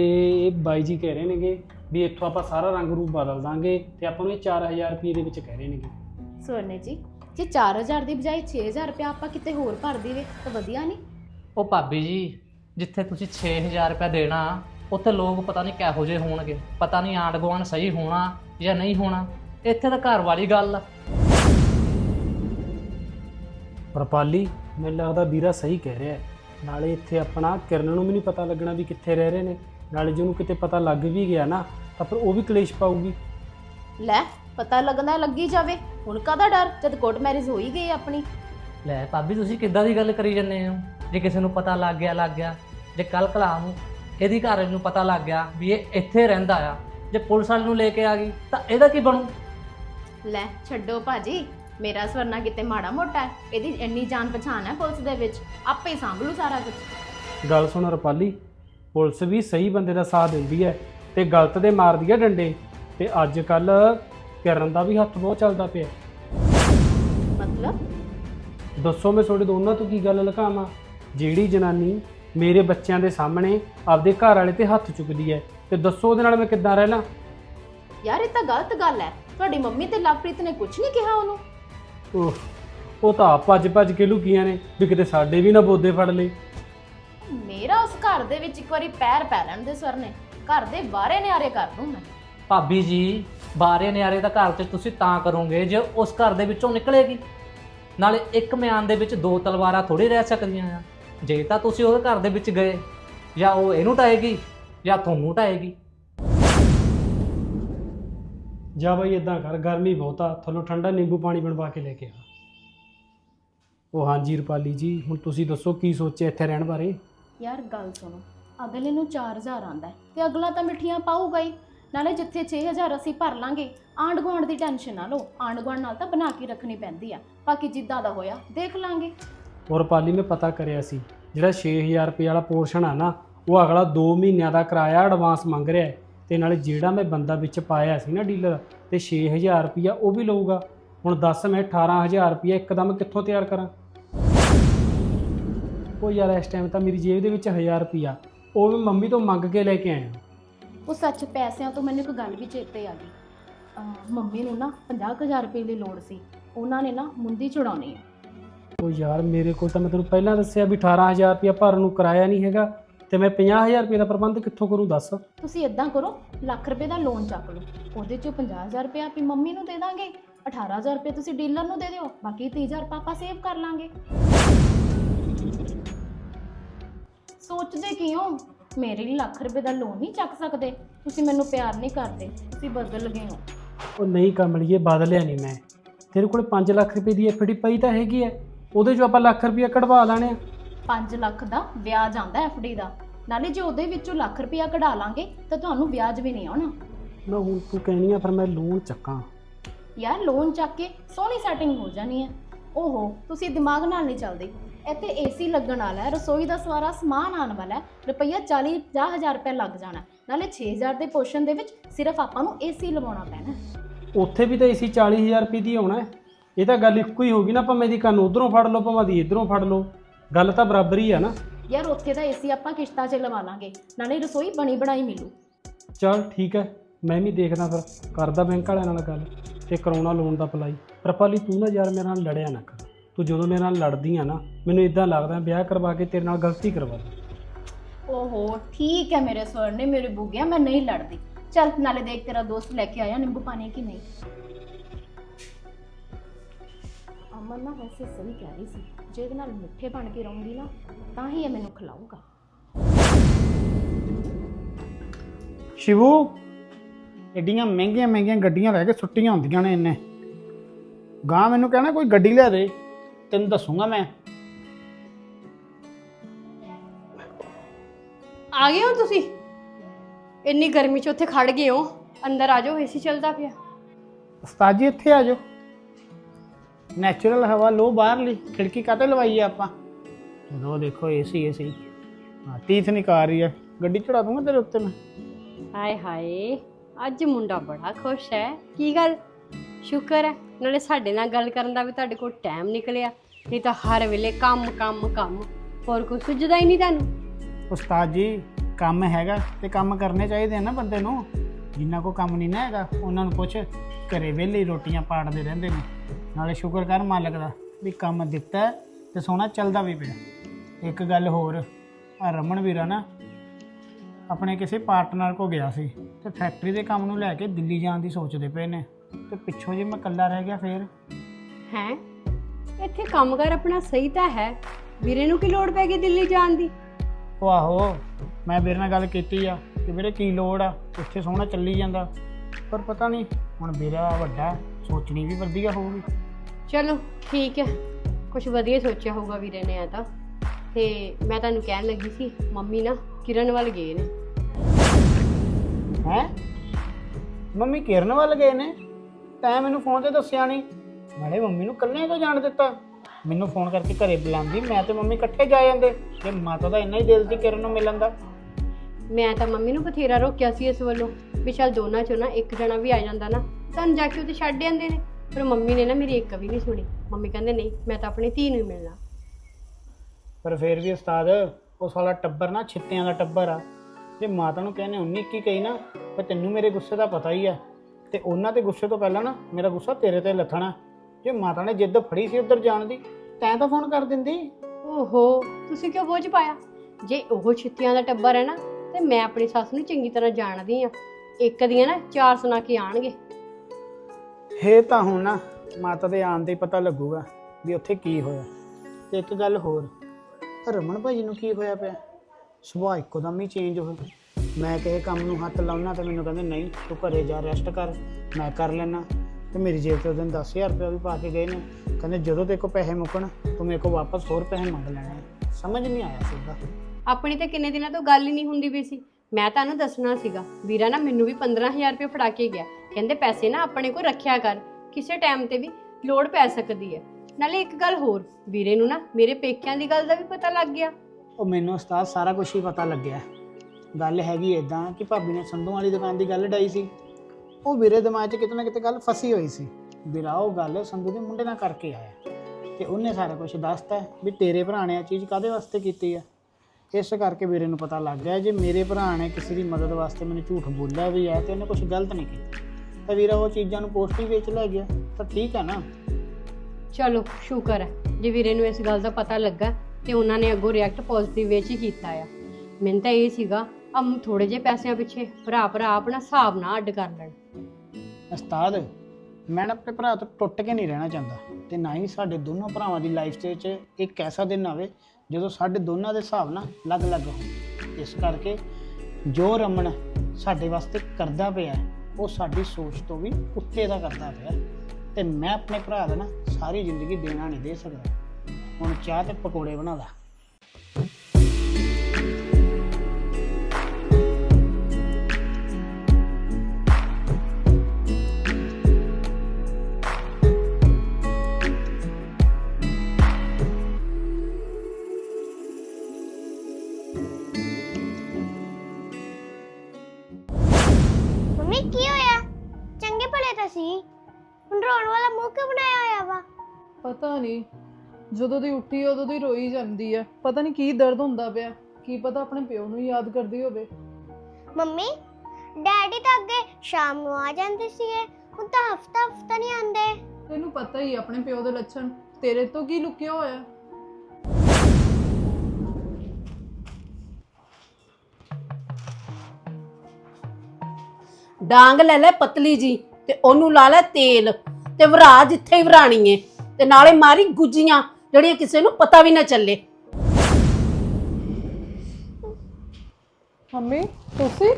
ਇਹ ਬਾਈ ਜੀ ਕਹਿ ਰਹੇ ਨੇਗੇ ਵੀ ਇੱਥੋਂ ਆਪਾਂ ਸਾਰਾ ਰੰਗ ਰੂਪ ਬਦਲ ਦਾਂਗੇ ਤੇ ਆਪਾਂ ਨੂੰ ਇਹ 4000 ਰੁਪਏ ਦੇ ਵਿੱਚ ਕਹਿ ਰਹੇ ਨੇਗੇ। ਸਵਰਨੇ ਜੀ। ਜੇ 4000 ਦੀ ਬਜਾਏ 6000 ਰੁਪਇਆ ਆਪਾਂ ਕਿਤੇ ਹੋਰ ਭਰ ਦੇਵੇ ਤਾਂ ਵਧੀਆ ਨਹੀਂ ਉਹ ਭਾਬੀ ਜੀ ਜਿੱਥੇ ਤੁਸੀਂ 6000 ਰੁਪਏ ਦੇਣਾ ਉੱਥੇ ਲੋਕ ਪਤਾ ਨਹੀਂ ਕਿਹੋ ਜਿਹੇ ਹੋਣਗੇ। ਪਤਾ ਨਹੀਂ ਆਂਢ ਗੁਆਂਢ ਸਹੀ ਹੋਣਾ ਜਾਂ ਨਹੀਂ ਹੋਣਾ। ਇੱਥੇ ਤਾਂ ਘਰ ਵਾਲੀ ਗੱਲ ਆ। ਰਪਾਲੀ ਮੈਨੂੰ ਲੱਗਦਾ ਵੀਰਾ ਸਹੀ ਕਹਿ ਰਿਹਾ ਹੈ। ਨਾਲੇ ਇੱਥੇ ਆਪਣਾ ਕਿਰਨ ਨੂੰ ਵੀ ਨਹੀਂ ਪਤਾ ਲੱਗਣਾ ਵੀ ਕਿੱਥੇ ਰਹਿ ਰਹੇ ਨੇ। ਨਾਲੇ ਜੇ ਉਹਨੂੰ ਕਿਤੇ ਪਤਾ ਲੱਗ ਵੀ ਗਿਆ ਨਾ ਤਾਂ ਫਿਰ ਉਹ ਵੀ ਕਲੇਸ਼ ਪਾਊਗੀ। ਲੈ ਪਤਾ ਲੱਗਦਾ ਲੱਗੀ ਜਾਵੇ। ਹੁਣ ਕਾਹਦਾ ਡਰ? ਜਦ ਕੋਰਟ ਮੈਰਿਜ ਹੋ ਹੀ ਗਈ ਆਪਣੀ। ਲੈ ਭਾਬੀ ਤੁਸੀਂ ਕਿੱਦਾਂ ਦੀ ਗੱਲ ਕਰੀ ਜੰਨੇ ਹੋ? ਜੇ ਕਿਸੇ ਨੂੰ ਪਤਾ ਲੱਗ ਗਿਆ ਲੱਗ ਗਿਆ। ਜੇ ਕੱਲ ਕਲਾ ਨੂੰ ਇਹਦੀ ਘਰ ਨੂੰ ਪਤਾ ਲੱਗ ਗਿਆ ਵੀ ਇਹ ਇੱਥੇ ਰਹਿੰਦਾ ਆ ਜੇ ਪੁਲਿਸ ਵਾਲੇ ਨੂੰ ਲੈ ਕੇ ਆ ਗਈ ਤਾਂ ਇਹਦਾ ਕੀ ਬਣੂ? ਲੈ ਛੱਡੋ ਭਾਜੀ ਮੇਰਾ ਸਵਰਨਾ ਕਿਤੇ ਮਾੜਾ ਮੋਟਾ ਹੈ। ਇਹਦੀ ਇੰਨੀ ਜਾਣ ਪਛਾਣ ਹੈ ਪੁਲਿਸ ਦੇ ਵਿੱਚ ਆਪੇ ਹੀ ਸੰਭ ਲੂ ਸਾਰਾ ਕੁਝ ਗੱਲ ਸੁਣ ਰਪਾਲੀ ਪੁਲਿਸ ਵੀ ਸਹੀ ਬੰਦੇ ਦਾ ਸਾਥ ਦਿੰਦੀ ਹੈ ਤੇ ਗਲਤ ਦੇ ਮਾਰਦੀ ਹੈ ਡੰਡੇ। ਤੇ ਅੱਜ ਕੱਲ ਕਿਰਨ ਦਾ ਵੀ ਹੱਥ ਬਹੁਤ ਚੱਲਦਾ ਪਿਆ। ਮਤਲਬ? ਦੱਸੋ ਮੈਂ ਤੁਹਾਡੇ ਦੋਨਾਂ ਤੋਂ ਕੀ ਗੱਲ ਲੁਕਾਵਾਂ? ਜਿਹੜੀ ਜਨਾਨੀ ਮੇਰੇ ਬੱਚਿਆਂ ਦੇ ਸਾਹਮਣੇ ਆਪਦੇ ਘਰ ਵਾਲੇ ਤੇ ਹੱਥ ਚੁੱਕਦੀ ਹੈ ਤੇ ਦੱਸੋ ਉਹਦੇ ਨਾਲ ਮੈਂ ਕਿੱਦਾਂ ਰਹਿਣਾ? ਯਾਰ ਇਹ ਤਾਂ ਗਲਤ ਗੱਲ ਹੈ। ਤੁਹਾਡੀ ਮੰਮੀ ਤੇ ਲਵਪ੍ਰੀਤ ਨੇ ਕੁਝ ਨਹੀਂ ਕਿਹਾ ਉਹਨੂੰ। ਉਹ ਉਹ ਤਾਂ ਆਪ ਭੱਜ ਭੱਜ ਕੇ ਲੁਕੀਆਂ ਨੇ ਵੀ ਕਿਤੇ ਸਾਡੇ ਵੀ ਨਾ ਬੋਦੇ ਫੜ ਲਏ। ਮੇਰਾ ਉਸ ਘਰ ਦੇ ਵਿੱਚ ਇੱਕ ਵਾਰੀ ਪੈਰ ਪੈ ਲੈਣ ਦੇ ਸਵਰ ਨੇ ਘਰ ਦੇ ਬਾਹਰੇ ਨਿਆਰੇ ਕਰ ਦੂੰ ਮੈਂ। ਭਾਬੀ ਜੀ ਬਾਰੇ ਨਿਆਰੇ ਦਾ ਘਰ 'ਚ ਤੁਸੀਂ ਤਾਂ ਕਰੋਗੇ ਜੇ ਉਸ ਘਰ ਦੇ ਵਿੱਚੋਂ ਨਿਕਲੇਗੀ। ਨਾਲੇ ਇੱਕ ਮਿਆਨ ਦੇ ਵਿੱਚ ਦੋ ਤਲਵਾਰਾਂ ਥੋੜੀ ਰਹਿ ਸਕਦੀਆਂ ਆ। ਜੇ ਤਾਂ ਤੁਸੀਂ ਉਹਦੇ ਘਰ ਦੇ ਵਿੱਚ ਗਏ ਜਾਂ ਉਹ ਇਹਨੂੰ ਟਾਏਗੀ ਜਾਂ ਤੁਹਾਨੂੰ ਟਾਏਗੀ ਜਾ ਬਾਈ ਇਦਾਂ ਕਰ ਗਰਮੀ ਬਹੁਤ ਆ ਥੱਲੋਂ ਠੰਡਾ ਨਿੰਬੂ ਪਾਣੀ ਬਣਵਾ ਕੇ ਲੈ ਕੇ ਆ। ਉਹ ਹਾਂਜੀ ਰੁਪਾਲੀ ਜੀ ਹੁਣ ਤੁਸੀਂ ਦੱਸੋ ਕੀ ਸੋਚਿਆ ਇੱਥੇ ਰਹਿਣ ਬਾਰੇ? ਯਾਰ ਗੱਲ ਸੁਣੋ ਅਗਲੇ ਨੂੰ 4000 ਆਂਦਾ ਹੈ ਤੇ ਅਗਲਾ ਤਾਂ ਮਿੱਠੀਆਂ ਪਾਊਗਾ ਹੀ। ਨਾਲੇ ਜਿੱਥੇ 6000 ਅਸੀਂ ਭਰ ਲਾਂਗੇ, ਆਂਢ ਗੁਆਂਢ ਦੀ ਟੈਨਸ਼ਨ ਨਾ ਲਓ। ਆਂਢ ਗੁਆਂਢ ਨਾਲ ਤਾਂ ਬਣਾ ਕੇ ਰੱਖਣੀ ਪੈਂਦੀ ਆ। ਬਾਕੀ ਜਿੱਦਾਂ ਦਾ ਹੋਇਆ, ਦੇਖ ਲਾਂਗੇ। ਔਰ ਪਾਲੀ ਮੈਂ ਪਤਾ ਕਰਿਆ ਸੀ, ਜਿਹੜਾ 6000 ਰੁਪਏ ਵਾਲਾ ਪੋਰਸ਼ਨ ਆ ਨਾ, ਉਹ ਅਗਲਾ 2 ਮਹੀਨਿਆਂ ਦਾ ਕਿਰਾਇਆ ਐਡਵਾਂਸ ਮੰਗ ਰਿਹਾ ਹੈ। ਤੇ ਨਾਲੇ ਜਿਹੜਾ ਮੈਂ ਬੰਦਾ ਵਿੱਚ ਪਾਇਆ ਸੀ ਨਾ ਡੀਲਰ ਤੇ 6000 ਰੁਪਿਆ ਉਹ ਵੀ ਲਊਗਾ। ਹੁਣ ਦੱਸ ਮੈਂ 18000 ਰੁਪਿਆ ਇੱਕਦਮ ਕਿੱਥੋਂ ਤਿਆਰ ਕਰਾਂ? ਉਹ ਯਾਰ ਇਸ ਟਾਈਮ ਤਾਂ ਮੇਰੀ ਜੇਬ ਦੇ ਵਿੱਚ 1000 ਰੁਪਿਆ ਉਹ ਵੀ ਮੰਮੀ ਤੋਂ ਮੰਗ ਕੇ ਲੈ ਕੇ ਆਇਆ। ਉਹ ਸੱਚ ਪੈਸਿਆਂ ਤੋਂ ਮੈਨੂੰ ਇੱਕ ਗੱਲ ਵੀ ਚੇਤੇ ਆ ਗਈ। ਅਹ ਮੰਮੀ ਨੂੰ ਨਾ 50000 ਰੁਪਏ ਦੀ ਲੋੜ ਸੀ। ਉਹਨਾਂ ਨੇ ਨਾ ਮੁੰਦੀ ਚੜਾਉਣੀ ਹੈ ਉਹ ਯਾਰ ਮੇਰੇ ਕੋਲ ਤਾਂ ਮੈਂ ਤੈਨੂੰ ਪਹਿਲਾਂ ਦੱਸਿਆ ਵੀ 18000 ਰੁਪਿਆ ਭਰਨ ਨੂੰ ਕਿਰਾਇਆ ਨਹੀਂ ਹੈਗਾ ਤੇ ਮੈਂ 50000 ਰੁਪਏ ਦਾ ਪ੍ਰਬੰਧ ਕਿੱਥੋਂ ਕਰੂੰ ਦੱਸ? ਤੁਸੀਂ ਇਦਾਂ ਕਰੋ ਲੱਖ ਰੁਪਏ ਦਾ ਲੋਨ ਚੱਕ ਲਓ। ਉਹਦੇ ਚੋਂ 50000 ਰੁਪਏ ਆਪੀ ਮੰਮੀ ਨੂੰ ਦੇ ਦਾਂਗੇ। 18000 ਰੁਪਏ ਤੁਸੀਂ ਡੀਲਰ ਨੂੰ ਦੇ ਦਿਓ ਬਾਕੀ 30000 ਪਾਪਾ ਸੇਵ ਕਰ ਲਾਂਗੇ। ਸੋਚਦੇ ਕਿਉਂ? ਮੇਰੇ ਲਈ ਲੱਖ ਰੁਪਏ ਦਾ ਲੋਨ ਨਹੀਂ ਚੱਕ ਸਕਦੇ। ਤੁਸੀਂ ਮੈਨੂੰ ਪਿਆਰ ਨਹੀਂ ਕਰਦੇ। ਤੁਸੀਂ ਬਦਲ ਗਏ ਹੋ। ਉਹ ਨਹੀਂ ਕਮਲੀਏ ਬਦਲਿਆ ਨਹੀਂ ਮੈਂ। ਤੇਰੇ ਕੋਲ 5 ਲੱਖ ਰੁਪਏ ਦੀ ਐਫਡੀ ਪਈ ਤਾਂ ਹੈਗੀ ਐ ਉਹਦੇ ਚੋਂ ਆਪਾਂ ਲੱਖ ਰੁਪਏ ਕਢਵਾ ਲਾਣੇ ਆ। 5 ਲੱਖ ਦਾ ਵਿਆਜ ਆਂਦਾ ਐਫਡੀ ਦਾ। ਨਾਲੇ ਜੇ ਉਹਦੇ ਵਿੱਚੋਂ ਲੱਖ ਰੁਪਇਆ ਕਢਾ ਲਾਂਗੇ ਤਾਂ ਤੁਹਾਨੂੰ ਵਿਆਜ ਵੀ ਨਹੀਂ ਆਉਣਾ। ਨਾ ਹੁਣ ਤੂੰ ਕਹਿਣੀ ਆ ਫਿਰ ਮੈਂ ਲੋਨ ਚੱਕਾਂ। ਯਾਰ ਲੋਨ ਚੱਕ ਕੇ ਸੋਹਣੀ ਸੈਟਿੰਗ ਹੋ ਜਾਣੀ ਹੈ ਓਹੋ ਤੁਸੀਂ ਦਿਮਾਗ ਨਾਲ ਨਹੀਂ ਚੱਲਦੇ। ਇੱਥੇ ਏਸੀ ਲੱਗਣ ਵਾਲਾ ਹੈ ਰਸੋਈ ਦਾ ਸਾਰਾ ਸਮਾਨ ਆਉਣ ਵਾਲਾ ਹੈ ਰੁਪਈਆ 40 ਹਜ਼ਾਰ ਰੁਪਏ ਲੱਗ ਜਾਣਾ ਨਾਲੇ 6000 ਦੇ ਪੋਰਸ਼ਨ ਦੇ ਵਿੱਚ ਸਿਰਫ ਆਪਾਂ ਨੂੰ ਏਸੀ ਲਵਾਉਣਾ ਪੈਣਾ ਹੈ। ਉੱਥੇ ਵੀ ਤਾਂ ਏਸੀ 40000 ਰੁਪਏ ਦੀ ਆਉਣਾ ਹੈ। ਇਹ ਤਾਂ ਗੱਲ ਇੱਕੋ ਹੀ ਹੋਗੀ ਨਾ ਭਾਵੇਂ ਦੀ ਕੰਨ ਉਧਰੋਂ ਫੜ ਲਓ ਭਾਵੇਂ ਦੀ ਇਧਰੋਂ ਫੜ ਲਓ। ਗੱਲ ਤਾਂ ਬਰਾਬਰ ਹੀ ਆ ਨਾ। ਯਾਰ ਉੱਥੇ ਦਾ ਏਸੀ ਆਪਾਂ ਕਿਸ਼ਤਾਂ 'ਚ ਲਵਾ ਲਾਂਗੇ ਨਾਲੇ ਰਸੋਈ ਬਣੀ ਬਣਾਈ ਮਿਲੂ। ਚਲ ਠੀਕ ਹੈ ਮੈਂ ਵੀ ਦੇਖਦਾ ਫਿਰ ਕਰਦਾ ਬੈਂਕ ਵਾਲਿਆਂ ਨਾਲ ਗੱਲ ਤੇ ਕਰਾਉਣਾ ਲੋਨ ਦਾ ਅਪਲਾਈ ਪਰ ਪਾਲੀ ਤੂੰ ਨਾ ਯਾਰ ਮੇਰੇ ਨਾਲ ਲੜਿਆ ਨਾ ਕਰ। ਤੂੰ ਜਦੋਂ ਮੇਰੇ ਨਾਲ ਲੜਦੀ ਆ ਨਾ ਮੈਨੂੰ ਇਦਾਂ ਲੱਗਦਾ ਵਿਆਹ ਕਰਵਾ ਕੇ ਤੇਰੇ ਨਾਲ ਗਲਤੀ ਕਰਵਾ ਲਈ ਓਹੋ ਠੀਕ ਹੈ ਮੇਰੇ ਸਰ ਨੇ ਮੇਰੇ ਬੁੱਗਿਆ ਮੈਂ ਨਹੀਂ ਲੜਦੀ। ਚੱਲ ਨਾਲੇ ਦੇਖ ਤੇਰਾ ਦੋਸਤ ਲੈ ਕੇ ਆਇਆ ਨਿੰਬੂ ਪਾਣੀ ਕਿ ਨਹੀਂ? ਅਮਨ ਨਾ ਵੈਸੇ ਸਹੀ ਕਹਿ ਰਹੀ ਸੀ ਜੇ ਇਹਦੇ ਨਾਲ ਮਿੱਠੇ ਬਣ ਕੇ ਰਹੂੰਗੀ ਨਾ ਤਾਂ ਹੀ ਇਹ ਮੈਨੂੰ ਖਿਲਾਊਗਾ। ਸ਼ਿਵੂ ਐਡੀਆਂ ਮਹਿੰਗੀਆਂ ਮਹਿੰਗੀਆਂ ਗੱਡੀਆਂ ਲੈ ਕੇ ਸੁੱਟੀਆਂ ਹੁੰਦੀਆਂ ਨੇ ਇਹਨੇ ਗਾਂ ਮੈਨੂੰ ਕਹਿਣਾ ਕੋਈ ਗੱਡੀ ਲਿਆ ਦੇ। ਤੈਨੂੰ ਦੱਸੂਗਾ ਮੈਂ। ਆ ਗਏ ਹੋ ਤੁਸੀਂ? ਇੰਨੀ ਗਰਮੀ 'ਚ ਉੱਥੇ ਖੜ ਗਏ ਹੋ। ਅੰਦਰ ਆ ਜਾਓ ਏਸੀ ਚੱਲਦਾ ਪਿਆ। ਉਸਤਾਦ ਜੀ ਇੱਥੇ ਆ ਜਾਓ। ਨੈਚੁਰਲ ਹਵਾ ਲੋ ਬਾਹਰਲੀ। ਖਿੜਕੀ ਕਾਤੇ ਲਵਾਈ ਆ ਆਪਾਂ? ਜਦੋਂ ਦੇਖੋ ਏਸੀ ਏਸੀ ਹਾਂ ਤੀਥ ਨਿਕਾਲ ਰਹੀ ਹੈ ਗੱਡੀ ਚੜਾ ਦੂੰਗਾ ਤੇਰੇ ਉੱਤੇ ਮੈਂ। ਹਾਏ ਹਾਏ ਅੱਜ ਮੁੰਡਾ ਬੜਾ ਖੁਸ਼ ਹੈ। ਕੀ ਗੱਲ? ਸ਼ੁਕਰ ਹੈ। ਨਾਲੇ ਸਾਡੇ ਨਾਲ ਗੱਲ ਕਰਨ ਦਾ ਵੀ ਤੁਹਾਡੇ ਕੋਲ ਟਾਈਮ ਨਿਕਲਿਆ। ਨਹੀਂ ਤਾਂ ਹਰ ਵੇਲੇ ਕੰਮ ਕੰਮ ਕੰਮ। ਹੋਰ ਕੁਝ ਸੁਝਦਾ ਹੀ ਨਹੀਂ ਤੁਹਾਨੂੰ? ਉਸਤਾਦ ਜੀ, ਕੰਮ ਹੈਗਾ ਤੇ ਕੰਮ ਕਰਨੇ ਚਾਹੀਦੇ ਆ ਨਾ ਬੰਦੇ ਨੂੰ। ਜਿੰਨਾ ਕੋ ਕੰਮ ਨਹੀਂ ਨਾ ਹੈਗਾ, ਉਹਨਾਂ ਨੂੰ ਪੁੱਛ ਘਰੇ ਵਿਹਲੇ ਹੀ ਰੋਟੀਆਂ ਪਾੜਦੇ ਰਹਿੰਦੇ ਨੇ। ਨਾਲੇ ਸ਼ੁਕਰ ਕਰ ਮਾਲਕ ਦਾ ਵੀ ਕੰਮ ਦਿੱਤਾ ਹੈ ਤੇ ਸੋਹਣਾ ਚੱਲਦਾ ਵੀ ਪਿਆ। ਇੱਕ ਗੱਲ ਹੋਰ ਆ ਰਮਨ ਵੀਰਾ ਨਾ ਆਪਣੇ ਕਿਸੇ ਪਾਰਟਨਰ ਕੋ ਗਿਆ ਸੀ ਤੇ ਫੈਕਟਰੀ ਦੇ ਕੰਮ ਨੂੰ ਲੈ ਕੇ ਦਿੱਲੀ ਜਾਣ ਦੀ ਸੋਚਦੇ ਪਏ ਨੇ। ਤੇ ਪਿੱਛੋਂ ਜੇ ਮੈਂ ਇਕੱਲਾ ਰਹਿ ਗਿਆ ਫੇਰ? ਹੈ? ਇੱਥੇ ਕੰਮ ਕਰ ਆਪਣਾ ਸਹੀ ਤਾਂ ਹੈ। ਵੀਰੇ ਨੂੰ ਕੀ ਲੋੜ ਪੈ ਗਈ ਦਿੱਲੀ ਜਾਣ ਦੀ? ਉਹ ਆਹੋ ਮੈਂ ਵੀਰੇ ਨਾਲ ਗੱਲ ਕੀਤੀ ਆ ਕਿ ਵੀਰੇ ਕੀ ਲੋੜ ਆ? ਇੱਥੇ ਸੋਹਣਾ ਚੱਲੀ ਜਾਂਦਾ। ਪਰ ਪਤਾ ਨਹੀਂ ਹੁਣ ਵੀਰਾ ਵੱਡਾ ਸੋਚਣੀ ਵੀ ਵਧੀਆ ਹੋਊਗੀ। ਚਲੋ ਠੀਕ ਹੈ ਕੁਝ ਵਧੀਆ ਸੋਚਿਆ ਹੋਊਗਾ ਵੀਰੇ ਨੇ ਆ ਤਾਂ। ਤੇ ਮੈਂ ਤੁਹਾਨੂੰ ਕਹਿਣ ਲੱਗੀ ਸੀ ਮੰਮੀ ਨਾ ਕਿਰਨ ਵੱਲ ਗਏ ਨੇ। ਹੈ? ਮੰਮੀ ਕਿਰਨ ਵੱਲ ਗਏ ਨੇ? ਤੈਂ ਮੈਨੂੰ ਫੋਨ ਤੇ ਦੱਸਿਆ ਨਹੀਂ। ਨਾਲੇ ਮੰਮੀ ਨੂੰ ਇਕੱਲੇ ਕਿਉਂ ਜਾਣ ਦਿੱਤਾ? ਮੈਨੂੰ ਫੋਨ ਕਰਕੇ ਘਰੇ ਬੁਲਾਉਂਦੀ ਮੈਂ ਤੇ ਮੰਮੀ ਇਕੱਠੇ ਜਾ ਜਾਂਦੇ। ਤੇ ਮਾਤਾ ਦਾ ਇੰਨਾ ਹੀ ਦਿਲ ਸੀ ਕਿਰਨ ਨੂੰ ਮਿਲਣ ਦਾ। ਮੈਂ ਤਾਂ ਮੰਮੀ ਨੂੰ ਬਥੇਰਾ ਰੋਕਿਆ ਸੀ ਇਸ ਵੱਲੋਂ ਵੀ ਚੱਲ ਦੋਨਾਂ ਚੋਂ ਨਾ ਇੱਕ ਜਣਾ ਵੀ ਆ ਜਾਂਦਾ ਨਾ ਤੁਹਾਨੂੰ ਜਾ ਕੇ ਉੱਥੇ ਛੱਡ ਜਾਂਦੇ ਨੇ। ਪਰ ਮੰਮੀ ਨੇ ਨਾ ਮੇਰੀ ਇੱਕ ਵੀ ਨਹੀਂ ਸੁਣੀ। ਮੰਮੀ ਕਹਿੰਦੇ ਨਹੀਂ ਮੈਂ ਤਾਂ ਆਪਣੀ ਧੀ ਨੂੰ ਹੀ ਮਿਲਣਾ। ਪਰ ਫੇਰ ਵੀ ਉਸਤਾਦ ਉਸ ਵਾਲਾ ਟੱਬਰ ਨਾ ਛਿੱਤਿਆਂ ਦਾ ਟੱਬਰ ਆ। ਜੇ ਮਾਤਾ ਨੂੰ ਕਹਿੰਦੇ 19 ਕੀ ਕਹੀ ਨਾ ਪਰ ਤੈਨੂੰ ਮੇਰੇ ਗੁੱਸੇ ਦਾ ਪਤਾ ਹੀ ਆ। ਤੇ ਉਹਨਾਂ ਤੇ ਗੁੱਸੇ ਤੋਂ ਪਹਿਲਾਂ ਨਾ ਮੇਰਾ ਗੁੱਸਾ ਤੇਰੇ ਤੇ ਲੱਥਣਾ ਜੇ ਮਾਤਾ ਨੇ ਜਿੱਦ ਫੜੀ ਸੀ ਉੱਧਰ ਜਾਣ ਦੀ ਤੈਂ ਤਾਂ ਫੋਨ ਕਰ ਦਿੰਦੀ। ਓਹੋ ਤੁਸੀਂ ਕਿਉਂ ਬੋਝ ਪਾਇਆ? ਜੇ ਉਹ ਛਿੱਤਿਆਂ ਦਾ ਟੱਬਰ ਹੈ ਨਾ ਤੇ ਮੈਂ ਆਪਣੀ ਸੱਸ ਨੂੰ ਚੰਗੀ ਤਰ੍ਹਾਂ ਜਾਣਦੀ ਆ ਇੱਕ ਦੀਆਂ ਨਾ ਚਾਰ ਸੁਣਾ ਕੇ ਆਣਗੇ। ਇਹ ਤਾਂ ਹੁਣ ਨਾ ਮਾਤਾ ਦੇ ਆਉਣ ਤੇ ਹੀ ਪਤਾ ਲੱਗੂਗਾ ਵੀ ਉੱਥੇ ਕੀ ਹੋਇਆ। ਤੇ ਇੱਕ ਗੱਲ ਹੋਰ ਰਮਨ ਭਾਜੀ ਨੂੰ ਕੀ ਹੋਇਆ ਪਿਆ? ਸੁਭਾਅ ਇੱਕੋਦਮ ਹੀ ਚੇਂਜ ਹੋ ਮੈਂ ਕਿਸੇ ਕੰਮ ਨੂੰ ਹੱਥ ਲਾਉਣਾ ਤੇ ਮੈਨੂੰ ਕਹਿੰਦੇ ਨਹੀਂ ਤੂੰ ਘਰੇ ਜਾ ਰੈਸਟ ਕਰ ਮੈਂ ਕਰ ਲੈਣਾ ਤੇ ਮੇਰੀ ਜੇਬ ਤੋਂ ਦਿਨ 10000 ਰੁਪਏ ਵੀ ਪਾ ਕੇ ਗਏ ਨੇ। ਕਹਿੰਦੇ ਜਦੋਂ ਤੇ ਕੋ ਪੈਸੇ ਮੁੱਕਣ ਤੂੰ ਮੇਰੇ ਕੋਲ ਵਾਪਸ ਹੋਰ ਪੈਸੇ ਮੰਗ ਲੈਣੇ। ਸਮਝ ਨਹੀਂ ਆਇਆ ਸੀਗਾ ਆਪਣੀ ਤਾਂ ਕਿੰਨੇ ਦਿਨਾਂ ਤੋਂ ਗੱਲ ਹੀ ਨਹੀਂ ਹੁੰਦੀ ਵੀ ਸੀ। ਮੈਂ ਤੁਹਾਨੂੰ ਦੱਸਣਾ ਸੀਗਾ ਵੀਰਾ ਨਾ ਮੈਨੂੰ ਵੀ 15000 ਰੁਪਏ ਫੜਾ ਕੇ ਗਿਆ। ਕਹਿੰਦੇ ਪੈਸੇ ਨਾ ਆਪਣੇ ਕੋਲ ਰੱਖਿਆ ਕਰ ਕਿਸੇ ਟਾਈਮ ਤੇ ਵੀ ਲੋੜ ਪੈ ਸਕਦੀ ਹੈ। ਨਾਲੇ ਇੱਕ ਗੱਲ ਹੋਰ ਵੀਰੇ ਨੂੰ ਨਾ ਮੇਰੇ ਪੇਕਿਆਂ ਦੀ ਗੱਲ ਦਾ ਵੀ ਪਤਾ ਲੱਗ ਗਿਆ। ਉਹ ਮੈਨੂੰ ਉਸਤਾਦ ਸਾਰਾ ਕੁਝ ਹੀ ਪਤਾ ਲੱਗਿਆ। ਗੱਲ ਹੈਗੀ ਇਦਾਂ ਕਿ ਭਾਬੀ ਨੇ ਸੰਧੂ ਵਾਲੀ ਦੁਕਾਨ ਦੀ ਗੱਲ ਡਾਈ ਸੀ। ਉਹ ਵੀਰੇ ਦਿਮਾਗ 'ਚ ਕਿਤੇ ਨਾ ਕਿਤੇ ਗੱਲ ਫਸੀ ਹੋਈ ਸੀ। ਵੀਰਾ, ਉਹ ਗੱਲ ਸੰਧੂ ਦੇ ਮੁੰਡੇ ਨਾਲ ਕਰਕੇ ਆਇਆ ਤੇ ਉਹਨੇ ਸਾਰਾ ਕੁਝ ਦੱਸਤਾ ਵੀ ਤੇਰੇ ਭਰਾ ਨੇ ਇਹ ਚੀਜ਼ ਕਾਦੇ ਵਾਸਤੇ ਕੀਤੀ ਆ? ਇਸ ਕਰਕੇ ਵੀਰੇ ਨੂੰ ਪਤਾ ਲੱਗ ਗਿਆ ਜੇ ਮੇਰੇ ਭਰਾ ਨੇ ਕਿਸੇ ਦੀ ਮਦਦ ਵਾਸਤੇ ਮੈਨੂੰ ਝੂਠ ਬੋਲਿਆ ਵੀ ਹੈ ਤੇ ਉਹਨੇ ਕੁਝ ਗਲਤ ਨਹੀਂ ਕੀਤਾ। ਤਾਂ ਵੀਰਾ, ਉਹ ਚੀਜ਼ਾਂ ਨੂੰ ਪੋਸਟਿਵ ਵਿੱਚ ਲੈ ਗਿਆ। ਤਾਂ ਠੀਕ ਹੈ ਨਾ? ਚਲੋ, ਸ਼ੁਕਰ ਹੈ। ਜੇ ਵੀਰੇ ਨੂੰ ਇਸ ਗੱਲ ਦਾ ਪਤਾ ਲੱਗਾ ਤੇ ਉਹਨਾਂ ਨੇ ਅੱਗੋਂ ਰਿਐਕਟ ਪੋਜ਼ਿਟਿਵ ਵਿੱਚ ਹੀ ਕੀਤਾ ਆ। ਮੈਨੂੰ ਤਾਂ ਇਹ ਸੀਗਾ ਅਮ ਥੋੜੇ ਜਿਹੇ ਪੈਸਿਆਂ ਪਿੱਛੇ ਭਰਾ ਭਰਾ ਆਪਣਾ ਹਿਸਾਬ ਨਾ ਅੱਡ ਕਰ ਲੈਣ। ਉਸਤਾਦ ਮੈਂ ਨਾ ਆਪਣੇ ਭਰਾ ਤੋਂ ਟੁੱਟ ਕੇ ਨਹੀਂ ਰਹਿਣਾ ਚਾਹੁੰਦਾ ਤੇ ਨਾ ਹੀ ਸਾਡੇ ਦੋਨੋਂ ਭਰਾਵਾਂ ਦੀ ਲਾਈਫ ਦੇ ਵਿੱਚ ਇੱਕ ਐਸਾ ਦਿਨ ਆਵੇ ਜਦੋਂ ਸਾਡੇ ਦੋਨਾਂ ਦੇ ਹਿਸਾਬ ਨਾਲ ਅਲੱਗ-ਅਲੱਗ ਹੋਣ। ਇਸ ਕਰਕੇ ਜੋ ਰਮਨ ਸਾਡੇ ਵਾਸਤੇ ਕਰਦਾ ਪਿਆ ਹੈ, ਉਹ ਸਾਡੀ ਸੋਚ ਤੋਂ ਵੀ ਉੱਤੇ ਦਾ ਕਰਦਾ ਪਿਆ ਹੈ। ਤੇ ਮੈਂ ਆਪਣੇ ਭਰਾ ਦਾ ਨਾ ਸਾਰੀ ਜ਼ਿੰਦਗੀ ਦੇਣਾ ਨਹੀਂ ਦੇ ਸਕਦਾ। ਹੁਣ ਚਾਹ ਤੇ ਪਕੌੜੇ ਬਣਾ ਲਾ। ਜਦੋਂ ਦੀ ਉੱਠੀ ਉਦੋਂ ਦੀ ਰੋਈ ਜਾਂਦੀ ਹੈ ਪਤਾ ਨਹੀਂ ਕੀ ਦਰਦ ਹੁੰਦਾ ਪਿਆ। ਕੀ ਪਤਾ ਆਪਣੇ ਪਿਓ ਨੂੰ ਯਾਦ ਕਰਦੀ ਹੋਵੇ। ਮੰਮੀ ਡੈਡੀ ਤਾਂ ਅੱਗੇ ਸ਼ਾਮ ਨੂੰ ਆ ਜਾਂਦੇ ਸੀਗੇ। ਹੁਣ ਤਾਂ ਹਫਤਾ ਹਫਤਾ ਨਹੀਂ ਆਉਂਦੇ। ਤੈਨੂੰ ਪਤਾ ਹੀ ਹੈ ਆਪਣੇ ਪਿਓ ਦੇ ਲੱਛਣ। ਤੇਰੇ ਤੋਂ ਕੀ ਲੁਕਿਆ ਹੋਇਆ? ਡਾਂਗ ਲੈ ਲੈ ਪਤਲੀ ਜੀ ਤੇ ਉਹਨੂੰ ਲਾ ਲੈ ਤੇਲ। ਤੇ ਵਰਾ ਜਿੱਥੇ ਹੀ ਵਰਾਣੀ ਏ। ਤੇ ਨਾਲੇ ਮਾਰੀ ਗੁੱਜੀਆਂ। ਜਿਹੜੀਆਂ ਕਿਸੇ ਨੂੰ ਪਤਾ ਵੀ ਨਾ ਚੱਲੇ। ਮੰਮੀ ਤੁਸੀਂ?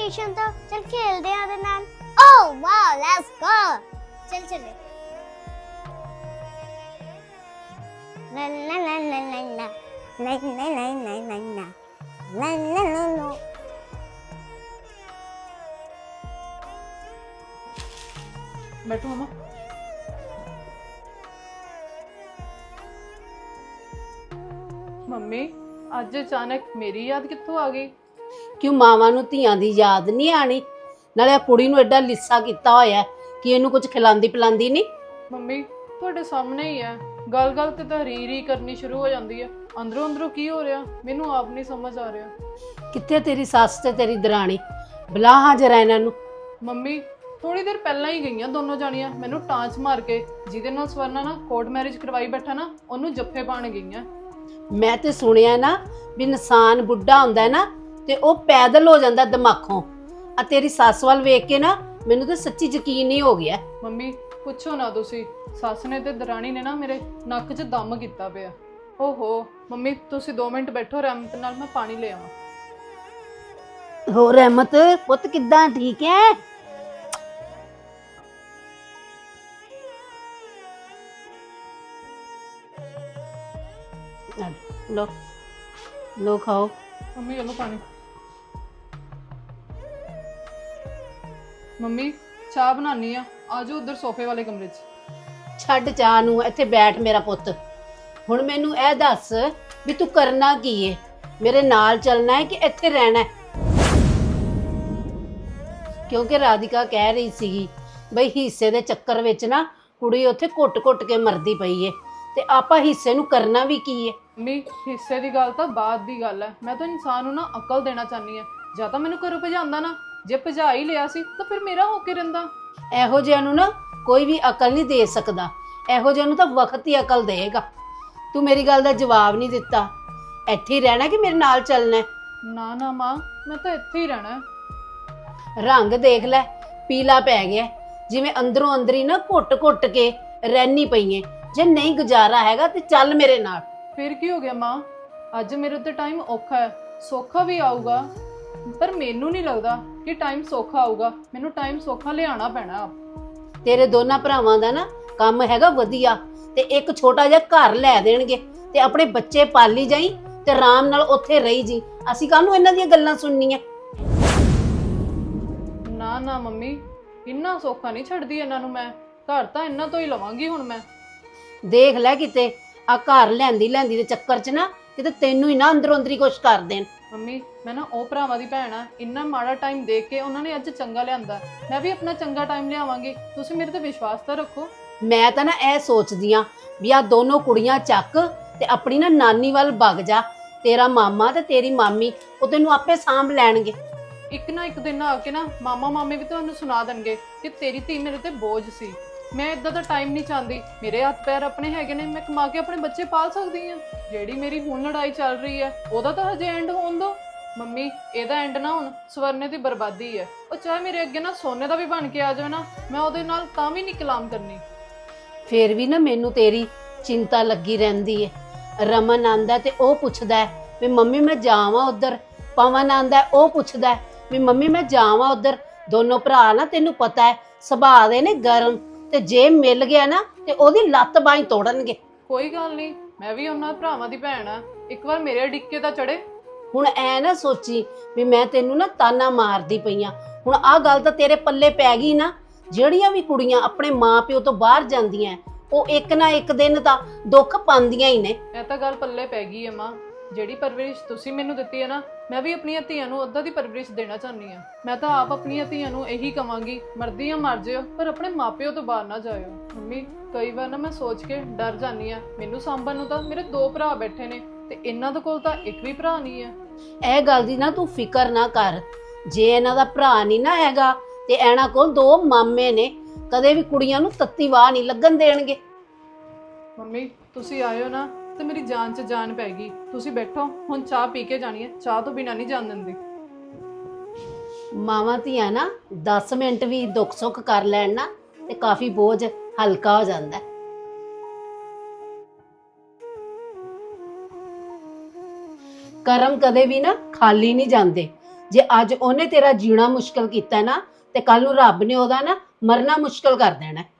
ਟਿਊਸ਼ਨ ਤੋਂ ਚਲ ਖੇਲਦੇ ਆ ਉਹਦੇ ਨਾਲ ਓ ਵਾਓ ਲੈਟਸ ਗੋ ਚਲ ਚਲੇ ਮੰਮੀ ਅੱਜ ਅਚਾਨਕ ਮੇਰੀ ਯਾਦ ਕਿੱਥੋਂ ਆ ਗਈ ਕਿਉਂ ਮਾਵਾਂ ਨੂੰ ਧੀਆਂ ਦੀ ਯਾਦ ਨਹੀਂ ਆਣੀ? ਨਾਲੇ ਆ ਕੁੜੀ ਨੂੰ ਐਡਾ ਲਿੱਸਾ ਕੀਤਾ ਹੋਇਆ ਕਿ ਇਹਨੂੰ ਕੁਝ ਖਿਲਾਉਂਦੀ ਪਿਲਾਉਂਦੀ ਨਹੀਂ? ਮੰਮੀ ਤੁਹਾਡੇ ਸਾਹਮਣੇ ਹੀ ਹੈ। ਗੱਲ ਗੱਲ ਤੇ ਤਾਂ ਰੀ ਰੀ ਕਰਨੀ ਸ਼ੁਰੂ ਹੋ ਜਾਂਦੀ ਹੈ। ਅੰਦਰੋਂ ਅੰਦਰੋਂ ਕੀ ਹੋ ਰਿਹਾ? ਮੈਨੂੰ ਆਪ ਨਹੀਂ ਸਮਝ ਆ ਰਿਹਾ। ਕਿੱਥੇ ਤੇਰੀ ਸੱਸ ਤੇ ਤੇਰੀ ਦਰਾਣੀ? ਬੁਲਾ ਹਾਂ ਜਰਾ ਇਹਨਾਂ ਨੂੰ। ਮੰਮੀ ਥੋੜੀ ਦੇਰ ਪਹਿਲਾਂ ਹੀ ਗਈਆਂ ਦੋਨੋਂ ਜਾਣੀਆਂ। ਮੈਨੂੰ ਟਾਂਚ ਮਾਰ ਕੇ ਜਿਹਦੇ ਨਾਲ ਸਵਰਨਾ ਨਾ ਕੋਰਟ ਮੈਰਿਜ ਕਰਵਾਈ ਬੈਠਾ ਨਾ ਉਹਨੂੰ ਜੱਫੇ ਪਾਣ ਗਈਆਂ। ਮੈਂ ਤੇ ਸੁਣਿਆ ਨਾ ਵੀ ਇਨਸਾਨ ਬੁੱਢਾ ਹੁੰਦਾ ਹੈ ਨਾ ਤੇ ਉਹ ਪੈਦਲ ਹੋ ਜਾਂਦਾ ਦਿਮਾਗੋਂ। ਆ ਤੇਰੀ ਸੱਸ ਵੱਲ ਵੇਖ ਕੇ ਨਾ ਮੈਨੂੰ ਤਾਂ ਸੱਚੀ ਯਕੀਨ ਨਹੀਂ ਹੋ ਗਿਆ। ਮੰਮੀ ਪੁੱਛੋ ਨਾ ਤੁਸੀਂ। ਸੱਸ ਨੇ ਤੇ ਦਰਾਣੀ ਨੇ ਨਾ ਮੇਰੇ ਨੱਕ 'ਚ ਦਮ ਕੀਤਾ ਪਿਆ। ਓਹੋ ਮੰਮੀ ਤੁਸੀਂ 2 ਮਿੰਟ ਬੈਠੋ ਰਹਿਮਤ ਨਾਲ ਮੈਂ ਪਾਣੀ ਲੈ ਆਵਾਂ। ਹੋਰ ਰਹਿਮਤ ਪੁੱਤ ਕਿੱਦਾਂ ਠੀਕ ਹੈ ਲੋ ਲੋ ਖਾਓ। ਮੰਮੀ ਇਹ ਲਓ ਪਾਣੀ। ਮੰਮੀ ਚਾਹ ਬਣਾਉਣੀ ਆ। ਆਜੋ ਉਧਰ ਸੋਫੇ ਵਾਲੇ ਕਮਰੇ 'ਚ। ਛੱਡ ਚਾਹ ਨੂੰ ਇੱਥੇ ਬੈਠ ਮੇਰਾ ਪੁੱਤ। ਹੁਣ ਮੈਨੂੰ ਇਹ ਦੱਸ ਵੀ ਤੂੰ ਕਰਨਾ ਕੀ ਏ? ਮੇਰੇ ਨਾਲ ਚੱਲਣਾ ਹੈ ਕਿ ਇੱਥੇ ਰਹਿਣਾ ਹੈ ਕਿਉਂਕਿ ਰਾਧਿਕਾ ਕਹਿ ਰਹੀ ਸੀਗੀ ਬਈ ਹਿੱਸੇ ਦੇ ਚੱਕਰ ਵਿੱਚ ਨਾ ਕੁੜੀ ਉੱਥੇ ਘੁੱਟ-ਘੁੱਟ ਕੇ ਮਰਦੀ ਪਈ ਏ। ਤੇ ਆਪਾਂ ਹਿੱਸੇ ਨੂੰ ਕਰਨਾ ਵੀ ਕੀ ਏ? ਮੰਮੀ ਹਿੱਸੇ ਦੀ ਗੱਲ ਤਾਂ ਬਾਅਦ ਦੀ ਗੱਲ ਹੈ ਮੈਂ ਤਾਂ ਇਨਸਾਨ ਨੂੰ ਨਾ ਅਕਲ ਦੇਣਾ ਚਾਹਨੀ ਆ। ਜਾਂ ਤਾਂ ਮੈਨੂੰ ਘਰੋਂ ਭਜਾਉਂਦਾ ਨਾ। ਜੇ ਭਜਾ ਹੀ ਲਿਆ ਸੀ ਤਾਂ ਫਿਰ ਮੇਰਾ ਹੋ ਕੇ ਰਹਿੰਦਾ। ਇਹੋ ਜਿਹਾ ਨੂੰ ਨਾ ਕੋਈ ਵੀ ਅਕਲ ਨਹੀਂ ਦੇ ਸਕਦਾ। ਇਹੋ ਜਿਹਾ ਨੂੰ ਤਾਂ ਵਕਤ ਹੀ ਅਕਲ ਦੇਗਾ ਤੂੰ ਮੇਰੀ ਗੱਲ ਦਾ ਜਵਾਬ ਨਹੀਂ ਦਿੱਤਾ। ਇੱਥੇ ਹੀ ਰਹਿਣਾ ਕਿ ਮੇਰੇ ਨਾਲ ਚੱਲਣਾ ਹੈ? ਨਾ ਨਾ ਮਾਂ ਮੈਂ ਤਾਂ ਇੱਥੇ ਹੀ ਰਹਿਣਾ ਹੈ। ਰੰਗ ਦੇਖ ਲੈ ਪੀਲਾ ਪੈ ਗਿਆ ਜਿਵੇਂ ਅੰਦਰੋਂ ਅੰਦਰੀ ਨਾ ਘੁੱਟ-ਘੁੱਟ ਕੇ ਰਹਿਣੀ ਪਈਏ ਜੇ ਨਹੀਂ ਗੁਜ਼ਾਰਾ ਹੈਗਾ ਤੇ ਚੱਲ ਮੇਰੇ ਨਾਲ। ਫਿਰ ਕੀ ਹੋ ਗਿਆ ਮਾਂ? ਅੱਜ ਮੇਰੇ ਉੱਤੇ ਟਾਈਮ ਔਖਾ ਹੈ ਸੌਖਾ ਵੀ ਆਊਗਾ ਪਰ ਮੈਨੂੰ ਨਹੀਂ ਲੱਗਦਾ। ਕਿ ਟਾਈਮ ਸੌਖਾ ਆਊਗਾ। ਮੈਨੂੰ ਟਾਈਮ ਸੌਖਾ ਲਿਆਉਣਾ ਪੈਣਾ। ਤੇਰੇ ਦੋਨਾਂ ਭਰਾਵਾਂ ਦਾ ਨਾ ਕੰਮ ਹੈਗਾ ਵਧੀਆ ਤੇ ਇੱਕ ਛੋਟਾ ਜਿਹਾ ਘਰ ਲੈ ਦੇਣਗੇ ਤੇ ਆਪਣੇ ਬੱਚੇ ਪਾਲੀ ਜਾਈ ਤੇ ਆਰਾਮ ਨਾਲ ਉੱਥੇ ਰਹੀ ਜੀ। ਅਸੀਂ ਕਾਹਨੂੰ ਇਹਨਾਂ ਦੀਆਂ ਗੱਲਾਂ ਸੁਣਨੀਆਂ? ਨਾ ਨਾ ਮੰਮੀ ਇੰਨਾ ਸੌਖਾ ਨਹੀਂ ਛੱਡਦੀ ਇਹਨਾਂ ਨੂੰ ਮੈਂ। ਘਰ ਤਾਂ ਇਹਨਾਂ ਤੋਂ ਹੀ ਲਵਾਂਗੀ ਹੁਣ ਮੈਂ। ਦੇਖ ਲੈ ਕਿਤੇ ਆ ਘਰ ਲੈਂਦੀ ਲੈਂਦੀ ਦੇ ਚੱਕਰ 'ਚ ਨਾ ਕਿਤੇ ਤੈਨੂੰ ਹੀ ਨਾ ਅੰਦਰੋਂ ਅੰਦਰੀ ਕੁਛ ਕਰ ਦੇਣ। ਮੰਮੀ ਮੈਂ ਨਾ ਉਹ ਭਰਾਵਾਂ ਦੀ ਭੈਣ ਆ ਇੰਨਾ ਮਾੜਾ ਟਾਈਮ ਦੇਖ ਕੇ ਉਹਨਾਂ ਨੇ ਅੱਜ ਚੰਗਾ ਲਿਆਂਦਾ। ਮੈਂ ਵੀ ਆਪਣਾ ਚੰਗਾ ਟਾਈਮ ਲਿਆਵਾਂਗੀ। ਤੁਸੀਂ ਮੇਰੇ ਤੇ ਵਿਸ਼ਵਾਸ ਤਾਂ ਰੱਖੋ। ਮੈਂ ਤਾਂ ਨਾ ਇਹ ਸੋਚਦੀ ਆ ਵੀ ਆ ਦੋਨੋਂ ਕੁੜੀਆਂ ਚੱਕ ਤੇ ਆਪਣੀ ਨਾ ਨਾਨੀ ਵੱਲ ਵਗ ਜਾ। ਤੇਰਾ ਮਾਮਾ ਤੇ ਤੇਰੀ ਮਾਮੀ ਉਹ ਤੈਨੂੰ ਆਪੇ ਸਾਂਭ ਲੈਣਗੇ। ਇੱਕ ਨਾ ਇੱਕ ਦਿਨ ਆ ਕੇ ਨਾ ਮਾਮਾ ਮਾਮੇ ਵੀ ਤੁਹਾਨੂੰ ਸੁਣਾ ਦੇਣਗੇ ਕਿ ਤੇਰੀ ਧੀ ਮੇਰੇ ਤੇ ਬੋਝ ਸੀ। ਮੈਂ ਇਦਾਂ ਦਾ ਟਾਈਮ ਨਹੀਂ ਚਾਹੁੰਦੀ। ਮੇਰੇ ਹੱਥ ਪੈਰ ਆਪਣੇ ਹੈਗੇ ਨੇ, ਮੈਂ ਕਮਾ ਕੇ ਆਪਣੇ ਬੱਚੇ ਪਾਲ ਸਕਦੀ ਹਾਂ। ਜਿਹੜੀ ਮੇਰੀ ਹੁਣ ਲੜਾਈ ਚੱਲ ਰਹੀ ਹੈ, ਉਹਦਾ ਤਾਂ ਹਜੇ ਐਂਡ ਹੋਣ ਦੋ। ਮੰਮੀ, ਇਹਦਾ ਐਂਡ ਨਾ ਹੁਣ, ਸਵਰਨੇ ਦੀ ਬਰਬਾਦੀ ਹੈ। ਉਹ ਚਾਹੇ ਮੇਰੇ ਅੱਗੇ ਨਾ ਸੋਨੇ ਦਾ ਵੀ ਬਣ ਕੇ ਆ ਜਾਵੇ ਨਾ, ਮੈਂ ਉਹਦੇ ਨਾਲ ਤਾਂ ਵੀ ਨਹੀਂ ਕਲਾਮ ਕਰਨੀ। ਫੇਰ ਵੀ ਨਾ ਮੈਨੂੰ ਤੇਰੀ ਚਿੰਤਾ ਲੱਗੀ ਰਹਿੰਦੀ ਹੈ। ਰਮਨ ਆਂਦਾ ਤੇ ਉਹ ਪੁੱਛਦਾ ਵੀ ਮੰਮੀ, ਮੈਂ ਜਾਵਾਂ ਉਧਰ? ਪਵਨ ਆਂਦਾ, ਉਹ ਪੁੱਛਦਾ ਵੀ ਮੰਮੀ, ਮੈਂ ਜਾਵਾਂ ਉਧਰ? ਦੋਨੋਂ ਭਰਾ ਨਾ ਤੈਨੂੰ ਪਤਾ ਹੈ, ਸੁਭਾਅ ਦੇ ਨੇ ਗਰਮ। ਤੇ ਜੇ ਮਿਲ ਗਿਆ ਨਾ ਤੇ ਉਹਦੀ ਲੱਤ ਬਾਹੀਂ ਤੋੜਨਗੇ। ਕੋਈ ਗੱਲ ਨਹੀਂ ਮੈਂ ਵੀ ਉਹਨਾਂ ਭਰਾਵਾਂ ਦੀ ਭੈਣ ਆ। ਇੱਕ ਵਾਰ ਮੇਰੇ ਡਿੱਕੇ ਤਾਂ ਚੜੇ ਹੁਣ ਐ ਨਾ ਸੋਚੀ ਵੀ ਮੈਂ ਤੈਨੂੰ ਨਾ ਤਾਨਾ ਮਾਰਦੀ ਪਈਆਂ ਹੁਣ ਆਹ ਗੱਲ ਤਾਂ ਤੇਰੇ ਪੱਲੇ ਪੈ ਗਈ ਨਾ। ਜਿਹੜੀਆਂ ਵੀ ਕੁੜੀਆਂ ਆਪਣੇ ਮਾਪਿਓ ਤੋਂ ਬਾਹਰ ਜਾਂਦੀਆਂ ਉਹ ਇੱਕ ਨਾ ਇੱਕ ਦਿਨ ਤਾਂ ਦੁੱਖ ਪਾਉਂਦੀਆਂ ਹੀ ਨੇ। ਇਹ ਤਾਂ ਗੱਲ ਪੱਲੇ ਪੈ ਗਈ ਹੈ ਮਾਂ। ਜਿਹੜੀ ਪਰਵਰਿਸ਼ ਤੁਸੀਂ ਮੈਨੂੰ ਦਿੱਤੀ ਹੈ ਨਾ ਮੈਂ ਵੀ ਆਪਣੀਆਂ ਧੀਆਂ ਨੂੰ ਉਦਾਂ ਦੀ ਪਰਵਰਿਸ਼ ਦੇਣਾ ਚਾਹੁੰਦੀ ਆ ਮੈਂ ਤਾਂ ਆਪ ਆਪਣੀਆਂ ਧੀਆਂ ਨੂੰ ਇਹੀ ਕਵਾਂਗੀ ਮਰਦੀ ਆ ਮਰ ਜਿਓ ਪਰ ਆਪਣੇ ਮਾਪਿਓ ਤੋਂ ਬਾਹਰ ਨਾ ਜਾਇਓ। ਮੰਮੀ ਕਈ ਵਾਰ ਨਾ ਮੈਂ ਸੋਚ ਕੇ ਡਰ ਜਾਂਦੀ ਆ ਮੈਨੂੰ ਸਾਂਭਣ ਨੂੰ ਤਾਂ ਮੇਰੇ ਦੋ ਭਰਾ ਬੈਠੇ ਨੇ ਤੇ ਇਹਨਾਂ ਦੇ ਕੋਲ ਤਾਂ ਇੱਕ ਵੀ ਭਰਾ ਨਹੀਂ ਹੈ। ਇਹ ਗੱਲ ਦੀ ਨਾ ਤੂੰ ਫਿਕਰ ਨਾ ਕਰ। ਜੇ ਇਹਨਾਂ ਦਾ ਭਰਾ ਨਹੀਂ ਨਾ ਹੈਗਾ ਤੇ ਇਹਨਾਂ ਕੋਲ ਦੋ ਮਾਮੇ ਨੇ ਕਦੇ ਵੀ ਕੁੜੀਆਂ ਨੂੰ ਤੱਤੀ ਵਾਹ ਨਹੀਂ ਲੱਗਣ ਦੇਣਗੇ। ਮੰਮੀ ਤੁਸੀਂ ਆਇਓ ਨਾ। ਤੇ ਮੇਰੀ ਜਾਨ 'ਚ ਜਾਨ ਪੈ ਗਈ ਤੁਸੀਂ ਬੈਠੋ, ਹੁਣ ਚਾਹ ਪੀ ਕੇ ਜਾਣੀ ਹੈ ਚਾਹ ਤੋਂ ਬਿਨਾਂ ਨਹੀਂ ਜਾਣ ਦਿੰਦੀ ਮਾਵਾਂ ਧੀਆਂ ਨਾ 10 ਮਿੰਟ ਵੀ ਦੁੱਖ ਸੁੱਖ ਕਰ ਲੈਣ ਨਾ, ਤੇ ਕਾਫੀ ਬੋਝ ਹਲਕਾ ਹੋ ਜਾਂਦਾ ਹੈ। ਕਰਮ ਕਦੇ ਵੀ ਨਾ ਖਾਲੀ ਨਹੀਂ ਜਾਂਦੇ ਜੇ ਅੱਜ ਉਹਨੇ ਤੇਰਾ ਜੀਣਾ ਮੁਸ਼ਕਲ ਕੀਤਾ ਨਾ, ਤੇ ਕੱਲ ਨੂੰ ਰੱਬ ਨੇ ਉਹਦਾ ਨਾ ਮਰਨਾ ਮੁਸ਼ਕਲ ਕਰ ਦੇਣਾ ਹੈ।